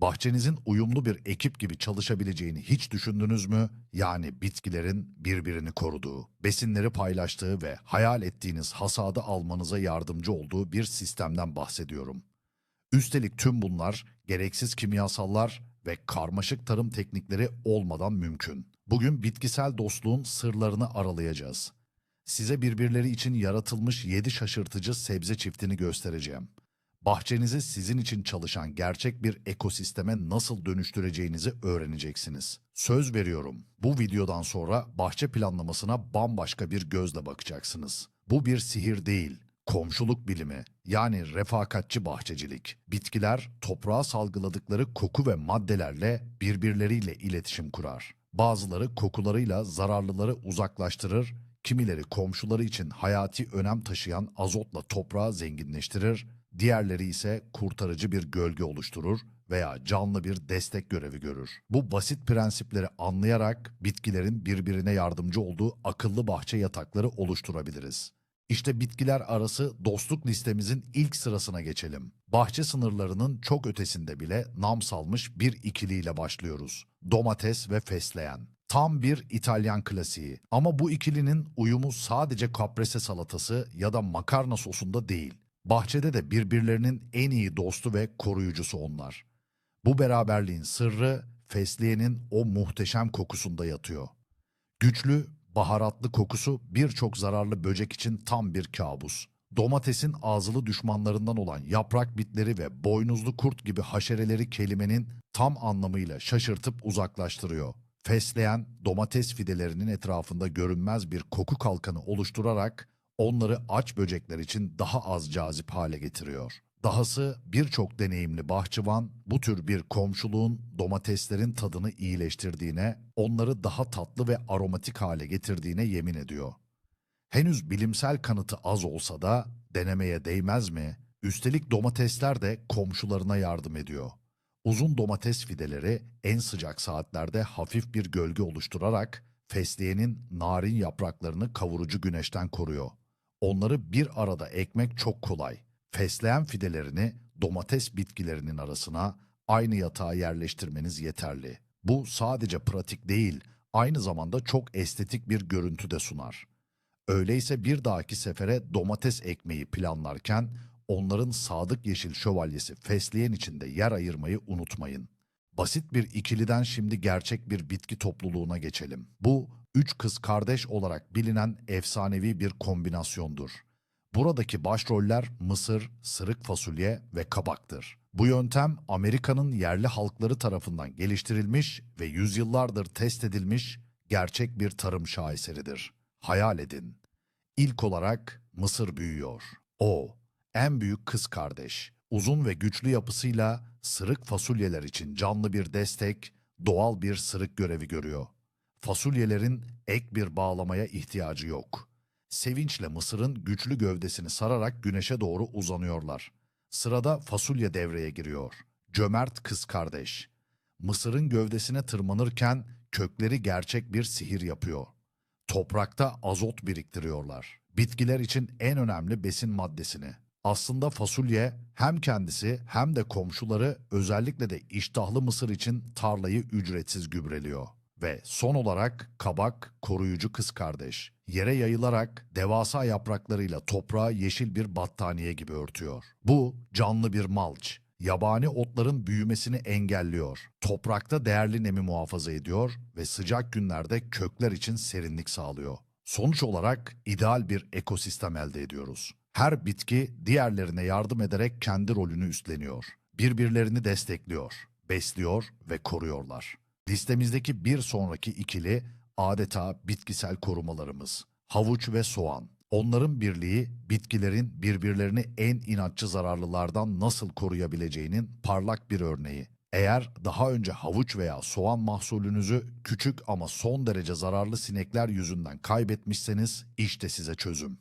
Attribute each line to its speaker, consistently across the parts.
Speaker 1: Bahçenizin uyumlu bir ekip gibi çalışabileceğini hiç düşündünüz mü? Yani bitkilerin birbirini koruduğu, besinleri paylaştığı ve hayal ettiğiniz hasadı almanıza yardımcı olduğu bir sistemden bahsediyorum. Üstelik tüm bunlar gereksiz kimyasallar ve karmaşık tarım teknikleri olmadan mümkün. Bugün bitkisel dostluğun sırlarını aralayacağız. Size birbirleri için yaratılmış 7 şaşırtıcı sebze çiftini göstereceğim. Bahçenizi sizin için çalışan gerçek bir ekosisteme nasıl dönüştüreceğinizi öğreneceksiniz. Söz veriyorum, bu videodan sonra bahçe planlamasına bambaşka bir gözle bakacaksınız. Bu bir sihir değil, komşuluk bilimi yani refakatçi bahçecilik. Bitkiler toprağa salgıladıkları koku ve maddelerle birbirleriyle iletişim kurar. Bazıları kokularıyla zararlıları uzaklaştırır, kimileri komşuları için hayati önem taşıyan azotla toprağı zenginleştirir, diğerleri ise kurtarıcı bir gölge oluşturur veya canlı bir destek görevi görür. Bu basit prensipleri anlayarak bitkilerin birbirine yardımcı olduğu akıllı bahçe yatakları oluşturabiliriz. İşte bitkiler arası dostluk listemizin ilk sırasına geçelim. Bahçe sınırlarının çok ötesinde bile nam salmış bir ikiliyle başlıyoruz. Domates ve fesleğen. Tam bir İtalyan klasiği. Ama bu ikilinin uyumu sadece kaprese salatası ya da makarna sosunda değil. Bahçede de birbirlerinin en iyi dostu ve koruyucusu onlar. Bu beraberliğin sırrı fesleğenin o muhteşem kokusunda yatıyor. Güçlü, baharatlı kokusu birçok zararlı böcek için tam bir kabus. Domatesin ağzılı düşmanlarından olan yaprak bitleri ve boynuzlu kurt gibi haşereleri kelimenin tam anlamıyla şaşırtıp uzaklaştırıyor. Fesleğen, domates fidelerinin etrafında görünmez bir koku kalkanı oluşturarak onları aç böcekler için daha az cazip hale getiriyor. Dahası birçok deneyimli bahçıvan bu tür bir komşuluğun domateslerin tadını iyileştirdiğine, onları daha tatlı ve aromatik hale getirdiğine yemin ediyor. Henüz bilimsel kanıtı az olsa da denemeye değmez mi? Üstelik domatesler de komşularına yardım ediyor. Uzun domates fideleri en sıcak saatlerde hafif bir gölge oluşturarak fesleğenin narin yapraklarını kavurucu güneşten koruyor. Onları bir arada ekmek çok kolay. Fesleğen fidelerini domates bitkilerinin arasına aynı yatağa yerleştirmeniz yeterli. Bu sadece pratik değil, aynı zamanda çok estetik bir görüntü de sunar. Öyleyse bir dahaki sefere domates ekmeği planlarken onların sadık yeşil şövalyesi fesleğen içinde yer ayırmayı unutmayın. Basit bir ikiliden şimdi gerçek bir bitki topluluğuna geçelim. Bu, üç kız kardeş olarak bilinen efsanevi bir kombinasyondur. Buradaki başroller mısır, sırık fasulye ve kabaktır. Bu yöntem Amerika'nın yerli halkları tarafından geliştirilmiş ve yüzyıllardır test edilmiş gerçek bir tarım şaheseridir. Hayal edin. İlk olarak Mısır büyüyor. O, en büyük kız kardeş. Uzun ve güçlü yapısıyla sırık fasulyeler için canlı bir destek, doğal bir sırık görevi görüyor. Fasulyelerin ek bir bağlamaya ihtiyacı yok. Sevinçle Mısır'ın güçlü gövdesini sararak güneşe doğru uzanıyorlar. Sırada fasulye devreye giriyor. Cömert kız kardeş. Mısır'ın gövdesine tırmanırken kökleri gerçek bir sihir yapıyor. Toprakta azot biriktiriyorlar. Bitkiler için en önemli besin maddesini. Aslında fasulye hem kendisi hem de komşuları özellikle de iştahlı mısır için tarlayı ücretsiz gübreliyor. Ve son olarak kabak koruyucu kız kardeş. Yere yayılarak devasa yapraklarıyla toprağı yeşil bir battaniye gibi örtüyor. Bu canlı bir malç. Yabani otların büyümesini engelliyor. Toprakta değerli nemi muhafaza ediyor ve sıcak günlerde kökler için serinlik sağlıyor. Sonuç olarak ideal bir ekosistem elde ediyoruz. Her bitki diğerlerine yardım ederek kendi rolünü üstleniyor. Birbirlerini destekliyor, besliyor ve koruyorlar. Listemizdeki bir sonraki ikili adeta bitkisel korumalarımız. Havuç ve soğan. Onların birliği bitkilerin birbirlerini en inatçı zararlılardan nasıl koruyabileceğinin parlak bir örneği. Eğer daha önce havuç veya soğan mahsulünüzü küçük ama son derece zararlı sinekler yüzünden kaybetmişseniz işte size çözüm.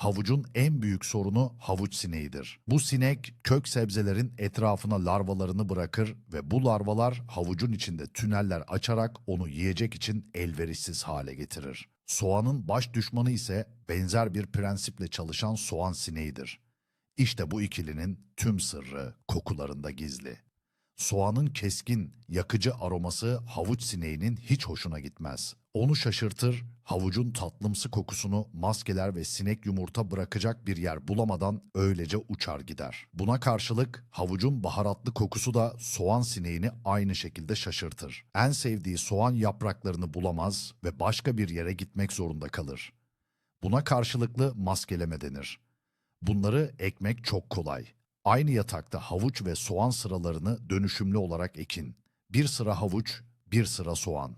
Speaker 1: Havucun en büyük sorunu havuç sineğidir. Bu sinek kök sebzelerin etrafına larvalarını bırakır ve bu larvalar havucun içinde tüneller açarak onu yiyecek için elverişsiz hale getirir. Soğanın baş düşmanı ise benzer bir prensiple çalışan soğan sineğidir. İşte bu ikilinin tüm sırrı kokularında gizli. Soğanın keskin, yakıcı aroması havuç sineğinin hiç hoşuna gitmez. Onu şaşırtır, havucun tatlımsı kokusunu maskeler ve sinek yumurta bırakacak bir yer bulamadan öylece uçar gider. Buna karşılık havucun baharatlı kokusu da soğan sineğini aynı şekilde şaşırtır. En sevdiği soğan yapraklarını bulamaz ve başka bir yere gitmek zorunda kalır. Buna karşılıklı maskeleme denir. Bunları ekmek çok kolay. Aynı yatakta havuç ve soğan sıralarını dönüşümlü olarak ekin. Bir sıra havuç, bir sıra soğan.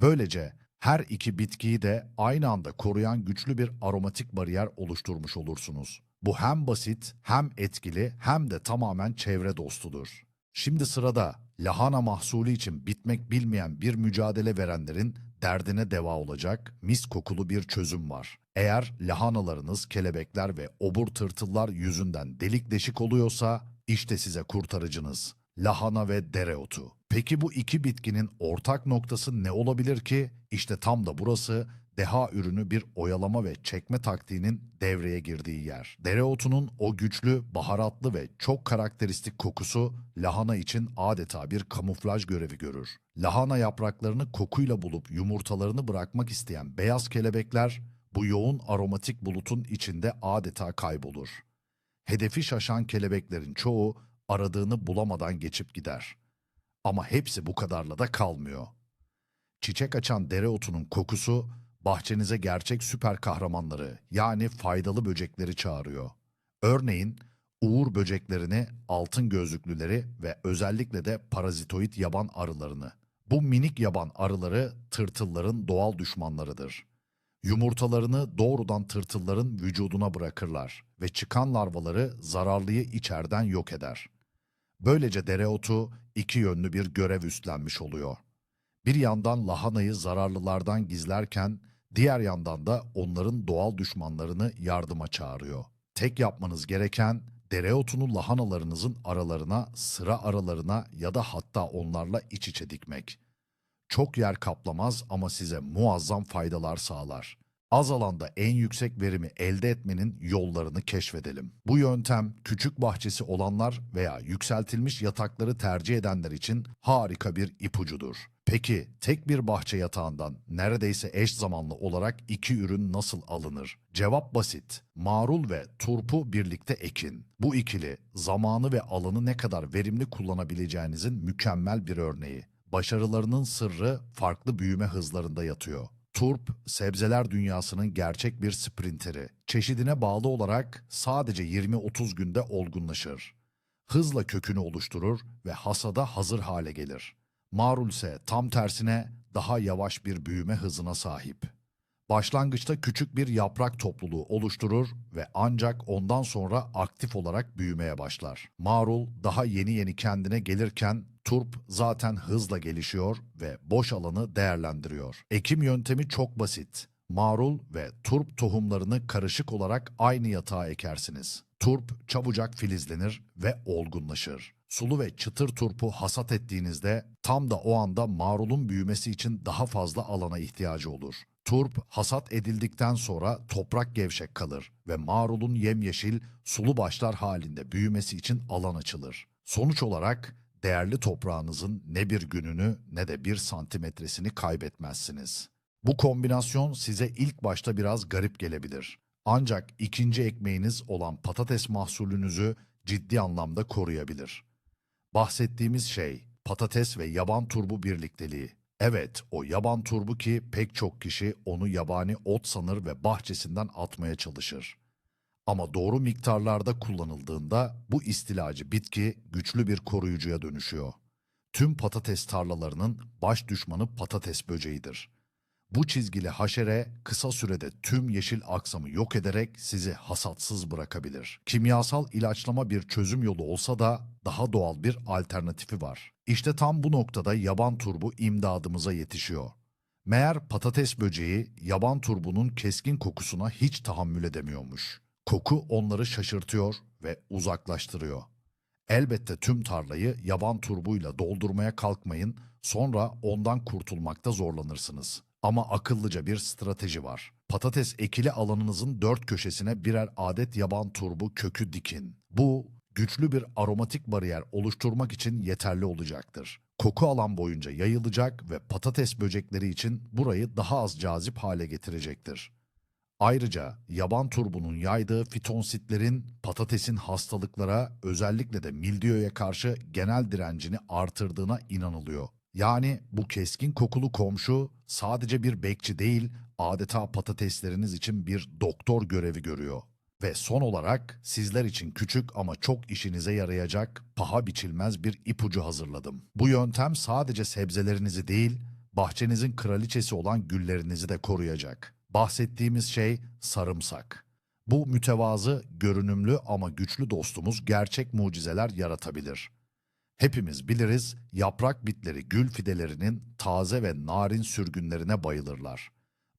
Speaker 1: Böylece her iki bitkiyi de aynı anda koruyan güçlü bir aromatik bariyer oluşturmuş olursunuz. Bu hem basit, hem etkili, hem de tamamen çevre dostudur. Şimdi sırada lahana mahsulü için bitmek bilmeyen bir mücadele verenlerin derdine deva olacak mis kokulu bir çözüm var. Eğer lahanalarınız kelebekler ve obur tırtıllar yüzünden delik deşik oluyorsa işte size kurtarıcınız. Lahana ve dereotu. Peki bu iki bitkinin ortak noktası ne olabilir ki? İşte tam da burası deha ürünü bir oyalama ve çekme taktiğinin devreye girdiği yer. Dereotunun o güçlü, baharatlı ve çok karakteristik kokusu lahana için adeta bir kamuflaj görevi görür. Lahana yapraklarını kokuyla bulup yumurtalarını bırakmak isteyen beyaz kelebekler bu yoğun aromatik bulutun içinde adeta kaybolur. Hedefi şaşan kelebeklerin çoğu aradığını bulamadan geçip gider. Ama hepsi bu kadarla da kalmıyor. Çiçek açan dereotunun kokusu bahçenize gerçek süper kahramanları yani faydalı böcekleri çağırıyor. Örneğin uğur böceklerini, altın gözlüklüleri ve özellikle de parazitoid yaban arılarını. Bu minik yaban arıları tırtılların doğal düşmanlarıdır. Yumurtalarını doğrudan tırtılların vücuduna bırakırlar ve çıkan larvaları zararlıyı içeriden yok eder. Böylece dereotu iki yönlü bir görev üstlenmiş oluyor. Bir yandan lahanayı zararlılardan gizlerken diğer yandan da onların doğal düşmanlarını yardıma çağırıyor. Tek yapmanız gereken dereotunu lahanalarınızın aralarına, sıra aralarına ya da hatta onlarla iç içe dikmek. Çok yer kaplamaz ama size muazzam faydalar sağlar. Az alanda en yüksek verimi elde etmenin yollarını keşfedelim. Bu yöntem küçük bahçesi olanlar veya yükseltilmiş yatakları tercih edenler için harika bir ipucudur. Peki tek bir bahçe yatağından neredeyse eş zamanlı olarak iki ürün nasıl alınır? Cevap basit. Marul ve turpu birlikte ekin. Bu ikili zamanı ve alanı ne kadar verimli kullanabileceğinizin mükemmel bir örneği. Başarılarının sırrı farklı büyüme hızlarında yatıyor. Turp, sebzeler dünyasının gerçek bir sprinteri. Çeşidine bağlı olarak sadece 20-30 günde olgunlaşır. Hızla kökünü oluşturur ve hasada hazır hale gelir. Marul ise tam tersine daha yavaş bir büyüme hızına sahip. Başlangıçta küçük bir yaprak topluluğu oluşturur ve ancak ondan sonra aktif olarak büyümeye başlar. Marul daha yeni yeni kendine gelirken turp zaten hızla gelişiyor ve boş alanı değerlendiriyor. Ekim yöntemi çok basit. Marul ve turp tohumlarını karışık olarak aynı yatağa ekersiniz. Turp çabucak filizlenir ve olgunlaşır. Sulu ve çıtır turpu hasat ettiğinizde tam da o anda marulun büyümesi için daha fazla alana ihtiyacı olur. Turp hasat edildikten sonra toprak gevşek kalır ve marulun yemyeşil sulu başlar halinde büyümesi için alan açılır. Sonuç olarak değerli toprağınızın ne bir gününü ne de bir santimetresini kaybetmezsiniz. Bu kombinasyon size ilk başta biraz garip gelebilir. Ancak ikinci ekmeğiniz olan patates mahsulünüzü ciddi anlamda koruyabilir. Bahsettiğimiz şey patates ve yaban turbu birlikteliği. Evet, o yaban turbu ki pek çok kişi onu yabani ot sanır ve bahçesinden atmaya çalışır. Ama doğru miktarlarda kullanıldığında bu istilacı bitki güçlü bir koruyucuya dönüşüyor. Tüm patates tarlalarının baş düşmanı patates böceğidir. Bu çizgili haşere kısa sürede tüm yeşil aksamı yok ederek sizi hasatsız bırakabilir. Kimyasal ilaçlama bir çözüm yolu olsa da daha doğal bir alternatifi var. İşte tam bu noktada yaban turbu imdadımıza yetişiyor. Meğer patates böceği yaban turbunun keskin kokusuna hiç tahammül edemiyormuş. Koku onları şaşırtıyor ve uzaklaştırıyor. Elbette tüm tarlayı yaban turbuyla doldurmaya kalkmayın, sonra ondan kurtulmakta zorlanırsınız. Ama akıllıca bir strateji var. Patates ekili alanınızın dört köşesine birer adet yaban turbu kökü dikin. Bu güçlü bir aromatik bariyer oluşturmak için yeterli olacaktır. Koku alan boyunca yayılacak ve patates böcekleri için burayı daha az cazip hale getirecektir. Ayrıca yaban turbunun yaydığı fitonsitlerin patatesin hastalıklara özellikle de mildiyoya karşı genel direncini artırdığına inanılıyor. Yani bu keskin kokulu komşu sadece bir bekçi değil, adeta patatesleriniz için bir doktor görevi görüyor. Ve son olarak sizler için küçük ama çok işinize yarayacak paha biçilmez bir ipucu hazırladım. Bu yöntem sadece sebzelerinizi değil, bahçenizin kraliçesi olan güllerinizi de koruyacak. Bahsettiğimiz şey sarımsak. Bu mütevazı, görünümlü ama güçlü dostumuz gerçek mucizeler yaratabilir. Hepimiz biliriz, yaprak bitleri gül fidelerinin taze ve narin sürgünlerine bayılırlar.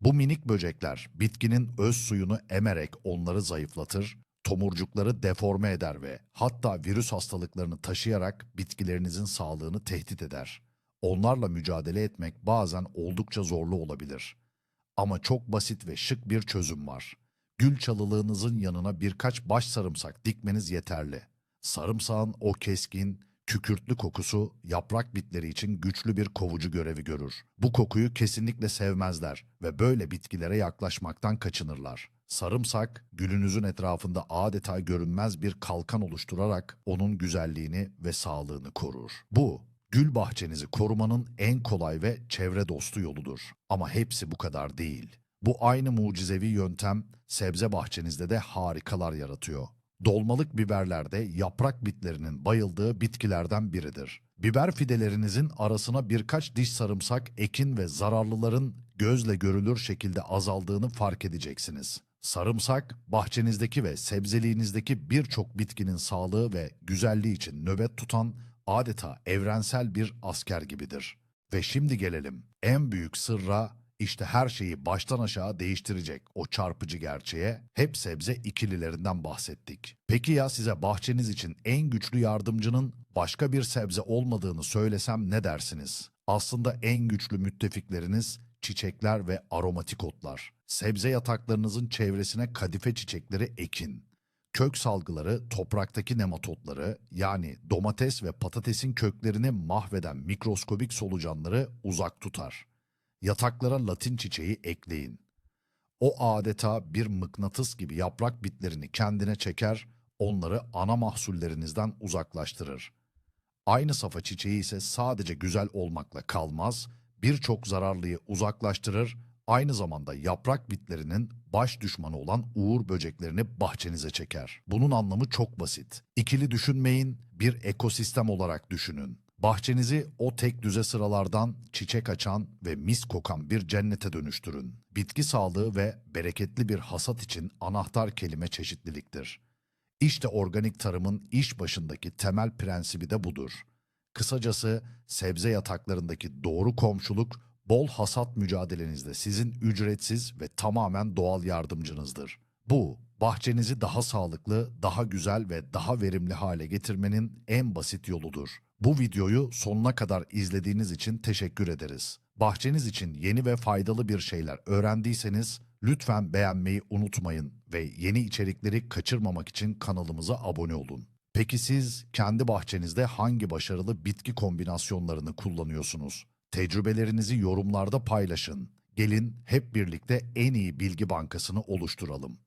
Speaker 1: Bu minik böcekler bitkinin öz suyunu emerek onları zayıflatır, tomurcukları deforme eder ve hatta virüs hastalıklarını taşıyarak bitkilerinizin sağlığını tehdit eder. Onlarla mücadele etmek bazen oldukça zorlu olabilir. Ama çok basit ve şık bir çözüm var. Gül çalılığınızın yanına birkaç baş sarımsak dikmeniz yeterli. Sarımsağın o keskin, kükürtlü kokusu yaprak bitleri için güçlü bir kovucu görevi görür. Bu kokuyu kesinlikle sevmezler ve böyle bitkilere yaklaşmaktan kaçınırlar. Sarımsak, gülünüzün etrafında adeta görünmez bir kalkan oluşturarak onun güzelliğini ve sağlığını korur. Bu, gül bahçenizi korumanın en kolay ve çevre dostu yoludur. Ama hepsi bu kadar değil. Bu aynı mucizevi yöntem sebze bahçenizde de harikalar yaratıyor. Dolmalık biberlerde yaprak bitlerinin bayıldığı bitkilerden biridir. Biber fidelerinizin arasına birkaç diş sarımsak ekin ve zararlıların gözle görülür şekilde azaldığını fark edeceksiniz. Sarımsak, bahçenizdeki ve sebzeliğinizdeki birçok bitkinin sağlığı ve güzelliği için nöbet tutan adeta evrensel bir asker gibidir. Ve şimdi gelelim en büyük sırra işte her şeyi baştan aşağı değiştirecek o çarpıcı gerçeğe hep sebze ikililerinden bahsettik. Peki ya size bahçeniz için en güçlü yardımcının başka bir sebze olmadığını söylesem ne dersiniz? Aslında en güçlü müttefikleriniz çiçekler ve aromatik otlar. Sebze yataklarınızın çevresine kadife çiçekleri ekin. Kök salgıları topraktaki nematotları yani domates ve patatesin köklerini mahveden mikroskobik solucanları uzak tutar. Yataklara latin çiçeği ekleyin. O adeta bir mıknatıs gibi yaprak bitlerini kendine çeker, onları ana mahsullerinizden uzaklaştırır. Aynı safa çiçeği ise sadece güzel olmakla kalmaz, birçok zararlıyı uzaklaştırır, aynı zamanda yaprak bitlerinin baş düşmanı olan uğur böceklerini bahçenize çeker. Bunun anlamı çok basit. İkili düşünmeyin, bir ekosistem olarak düşünün. Bahçenizi o tek düze sıralardan çiçek açan ve mis kokan bir cennete dönüştürün. Bitki sağlığı ve bereketli bir hasat için anahtar kelime çeşitliliktir. İşte organik tarımın iş başındaki temel prensibi de budur. Kısacası sebze yataklarındaki doğru komşuluk bol hasat mücadelenizde sizin ücretsiz ve tamamen doğal yardımcınızdır. Bu bahçenizi daha sağlıklı, daha güzel ve daha verimli hale getirmenin en basit yoludur. Bu videoyu sonuna kadar izlediğiniz için teşekkür ederiz. Bahçeniz için yeni ve faydalı bir şeyler öğrendiyseniz lütfen beğenmeyi unutmayın ve yeni içerikleri kaçırmamak için kanalımıza abone olun. Peki siz kendi bahçenizde hangi başarılı bitki kombinasyonlarını kullanıyorsunuz? Tecrübelerinizi yorumlarda paylaşın. Gelin hep birlikte en iyi bilgi bankasını oluşturalım.